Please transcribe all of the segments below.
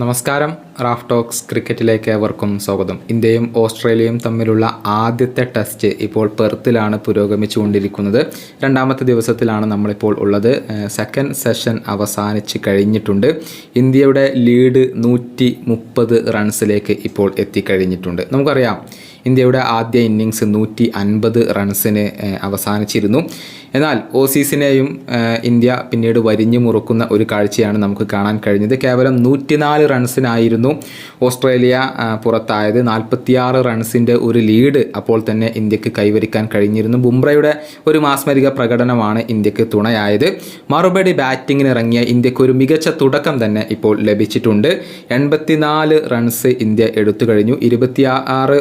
നമസ്കാരം. Raf talks ക്രിക്കറ്റിലേക്ക് ഏവർക്കും സ്വാഗതം. ഇന്ത്യയും ഓസ്ട്രേലിയയും തമ്മിലുള്ള ആദ്യത്തെ ടെസ്റ്റ് ഇപ്പോൾ പെർത്തിലാണ് പുരോഗമിച്ചുകൊണ്ടിരിക്കുന്നത്. രണ്ടാമത്തെ ദിവസത്തിലാണ് നമ്മളിപ്പോൾ ഉള്ളത്. സെക്കൻഡ് സെഷൻ അവസാനിച്ച് കഴിഞ്ഞിട്ടുണ്ട്. ഇന്ത്യയുടെ ലീഡ് നൂറ്റി റൺസിലേക്ക് ഇപ്പോൾ എത്തിക്കഴിഞ്ഞിട്ടുണ്ട്. നമുക്കറിയാം ഇന്ത്യയുടെ ആദ്യ ഇന്നിങ്സ് നൂറ്റി അൻപത് റൺസിന് അവസാനിച്ചിരുന്നു. എന്നാൽ ഓസീസിനെയും ഇന്ത്യ പിന്നീട് വരിഞ്ഞു മുറുക്കുന്ന ഒരു കാഴ്ചയാണ് നമുക്ക് കാണാൻ കഴിഞ്ഞത്. കേവലം നൂറ്റിനാല് റൺസിനായിരുന്നു ഓസ്ട്രേലിയ പുറത്തായത്. നാൽപ്പത്തിയാറ് റൺസിന്റെ ഒരു ലീഡ് അപ്പോൾ തന്നെ ഇന്ത്യയ്ക്ക് കൈവരിക്കാൻ കഴിഞ്ഞിരുന്നു. ബുംറയുടെ ഒരു മാസ്മരിക പ്രകടനമാണ് ഇന്ത്യയ്ക്ക് തുണയായത്. മറുപടി ബാറ്റിങ്ങിന് ഇറങ്ങിയ ഇന്ത്യയ്ക്ക് ഒരു മികച്ച തുടക്കം തന്നെ ഇപ്പോൾ ലഭിച്ചിട്ടുണ്ട്. എൺപത്തിനാല് റൺസ് ഇന്ത്യ എടുത്തു കഴിഞ്ഞു. ഇരുപത്തി ആറ്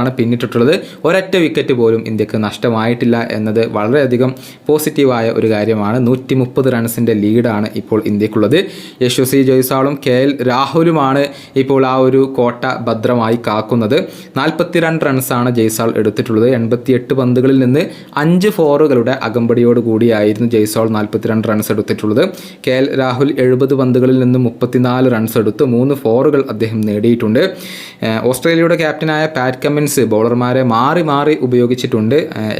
ഓവറുകളാണ് പിന്നിട്ടിട്ടുള്ളത്. ഒരൊറ്റ വിക്കറ്റ് പോലും ഇന്ത്യയ്ക്ക് നഷ്ടമായിട്ടില്ല എന്നത് വളരെയധികം പോസിറ്റീവായ ഒരു കാര്യമാണ്. നൂറ്റി മുപ്പത് റൺസിന്റെ ലീഡാണ് ഇപ്പോൾ ഇന്ത്യക്കുള്ളത്. യശസ്വി ജയ്സാളും കെ എൽ രാഹുലുമാണ് ഇപ്പോൾ ആ ഒരു കോട്ട ഭദ്രമായി കാക്കുന്നത്. നാൽപ്പത്തിരണ്ട് റൺസാണ് ജയ്സാൾ എടുത്തിട്ടുള്ളത്. എൺപത്തിയെട്ട് പന്തുകളിൽ നിന്ന് അഞ്ച് ഫോറുകളുടെ അകമ്പടിയോട് കൂടിയായിരുന്നു ജയ്സാൾ നാൽപ്പത്തിരണ്ട് റൺസ് എടുത്തിട്ടുള്ളത്. കെ എൽ രാഹുൽ എഴുപത് പന്തുകളിൽ നിന്ന് മുപ്പത്തിനാല് റൺസ് എടുത്ത്. മൂന്ന് ഫോറുകൾ അദ്ദേഹം നേടിയിട്ടുണ്ട്. ഓസ്ട്രേലിയയുടെ ക്യാപ്റ്റനായ പാറ്റ് കമ്മിൻസ് ബൗളർമാരെ മാറി മാറി ഉപയോഗിച്ചിട്ടുണ്ട്.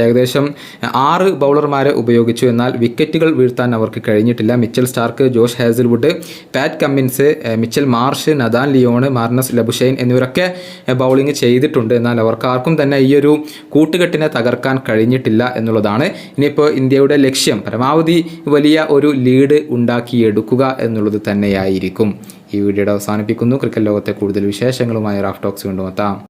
ഏകദേശം ആറ് ബൗളർമാരെ ഉപയോഗിച്ചു. എന്നാൽ വിക്കറ്റുകൾ വീഴ്ത്താൻ അവർക്ക് കഴിഞ്ഞിട്ടില്ല. Mitchell Starc Josh Hazlewood Pat Cummins Mitchell Marsh Nathan Lyon Marnus Labuschagne എന്നിവരൊക്കെ bowling ചെയ്തിട്ടുണ്ട്. എന്നാൽ അവർക്ക് ആർക്കും തന്നെ ഈ ഒരു കൂട്ടുകെട്ടിനെ തകർക്കാൻ കഴിഞ്ഞിട്ടില്ല എന്നുള്ളതാണ്. ഇനിയിപ്പോൾ ഇന്ത്യയുടെ ലക്ഷ്യം. പരമാവധി വലിയ ഒരു ലീഡ് ഉണ്ടാക്കിയെടുക്കുക എന്നുള്ളത് തന്നെയായിരിക്കും. ഈ വീഡിയോയുടെ അവസാനിപ്പിക്കുന്നു. ക്രിക്കറ്റ് ലോകത്തെ കൂടുതൽ വിശേഷങ്ങളുമായി റാഫ് ടോക്സ് കൊണ്ടുമെത്താം